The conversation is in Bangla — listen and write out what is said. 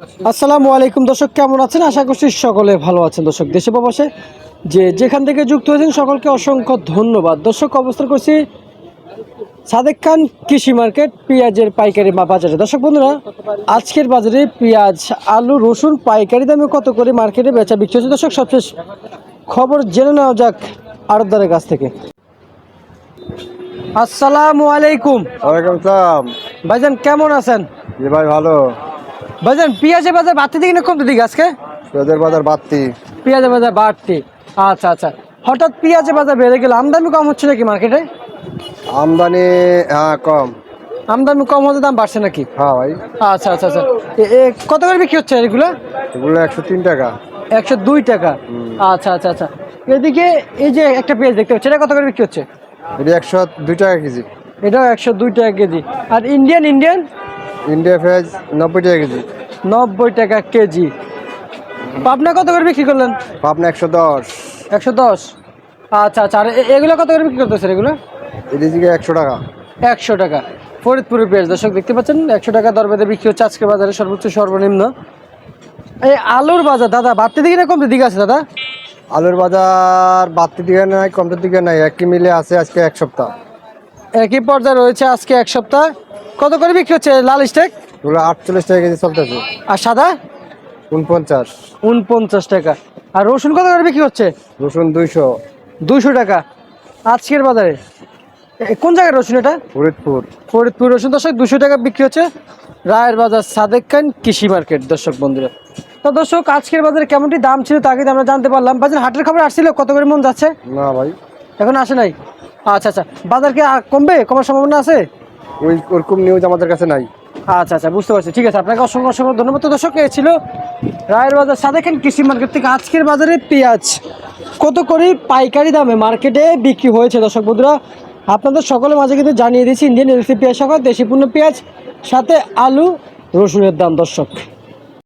আসসালামু আলাইকুম দর্শক কেমন আছেন? আশা করছি সকলে ভালো আছেন। দর্শক দেশে প্রবাসে যে যেখান থেকে যুক্ত হয়েছেন সকলকে অসংখ্য ধন্যবাদ। দর্শক অবস্থান করছি সাদেক খান কৃষি মার্কেট পেঁয়াজের পাইকারি বাজারে। দর্শক বন্ধুরা আজকের বাজারে পেঁয়াজ আলু রসুন পাইকারি দামে কত করে মার্কেটে বেচা বিক্রি হচ্ছে? দর্শক সবশেষ খবর জেনে নেওয়া যাক আড়তদারের কাছ থেকে। আসসালামু আলাইকুম। ওয়ালাইকুম সালাম। ভাইজান কেমন আছেন? জি ভাই ভালো। ভাইজান পেঁয়াজের বাজার বাড়তি দিকে না কমতে দিকে আজকে? পেঁয়াজের বাজার বাড়তি। পেঁয়াজের বাজার বাড়তি। আচ্ছা আচ্ছা। হঠাৎ পেঁয়াজের বাজার বেড়ে গেল আমদানি কম হচ্ছে নাকি মার্কেটে আমদানি হ্যাঁ কম। আমদানি কম হতে দাম বাড়ছে নাকি? হ্যাঁ ভাই। আচ্ছা আচ্ছা আচ্ছা। কত করে বিক্রি হচ্ছে এগুলো? এগুলো একশো তিন টাকা। একশো দুই টাকা। আচ্ছা আচ্ছা আচ্ছা। এদিকে এই যে একটা পেঁয়াজ দেখতে পাচ্ছি এটা কত করে বিক্রি হচ্ছে? এটা একশো দুই টাকা কেজি। এটাও একশো দুই টাকা কেজি। আর ইন্ডিয়ান ইন্ডিয়ান ইন্ডিয়া পেঁয়াজ নব্বই টাকা কেজি। নব্বই টাকা কেজি। পাবনা কত করে বিক্রি করলেন? পাবনা একশো দশ। একশো দশ? আচ্ছা আচ্ছা আর এগুলো কত করে বিক্রি করতে করতেছেন এগুলো? এদিকে একশো টাকা। একশো টাকা। ফরিদপুরের পেঁয়াজ দর্শক দেখতে পাচ্ছেন একশো টাকা দর বেঁধে বিক্রি হচ্ছে আজকে বাজারে সর্বোচ্চ সর্বনিম্ন। এই আলুর বাজার দাদা বাড়তে দিকে না কমতে দিকে আছে দাদা? আলুর বাজার বাড়তি দিকে নাই কমতের দিকে নাই একই মিলে আছে আজকে এক সপ্তাহ। একই পর্যায়ে রয়েছে আজকে এক সপ্তাহ। কত করে বিক্রি হচ্ছে লাল স্টেক? এগুলো আটচল্লিশ টাকা কেজি চলতেছে। আর সাদা? উনপঞ্চাশ। উনপঞ্চাশ টাকা। আর রসুন কত করে বিক্রি হচ্ছে? রসুন দুইশো। দুশো টাকা। আজকের বাজারে? এ, কোন জায়গায় রসুন এটা? ফরিদপুর। ফরিদপুর রসুন। দর্শক দুশো টাকা বিক্রি হচ্ছে রায়ের বাজার সাদেক খান কৃষি মার্কেট দর্শক বন্ধুরা। তো দর্শক আজকের বাজারে কেমনটি দাম ছিল তা কিন্তু আমরা জানতে পারলাম। বাজার হাটের খবর আসছিল কত করে মন যাচ্ছে? না ভাই। এখন আসে নাই? আচ্ছা আচ্ছা। বাজার কি আর কমবে? কমার সম্ভাবনা আছে? ওই ওরকম নিউজ আমাদের কাছে নাই। আচ্ছা আচ্ছা বুঝতে পারছি। ঠিক আছে, আপনাকে অসংখ্য অসংখ্য ধন্যবাদ। দর্শক এ ছিল রায়ের বাজার। সাথে খান কৃষি মার্কেট থেকে আজকের বাজারে পেঁয়াজ। কত করে পাইকারি দামে মার্কেটে বিক্রি হয়েছে? দর্শক বন্ধুরা, আপনাদের সকলের মাঝে কিন্তু জানিয়ে দিয়েছি ইন্ডিয়ান এলসি পেঁয়াজ সহ দেশি পূর্ণ পেঁয়াজ, সাথে আলু, রসুনের দাম। দর্শক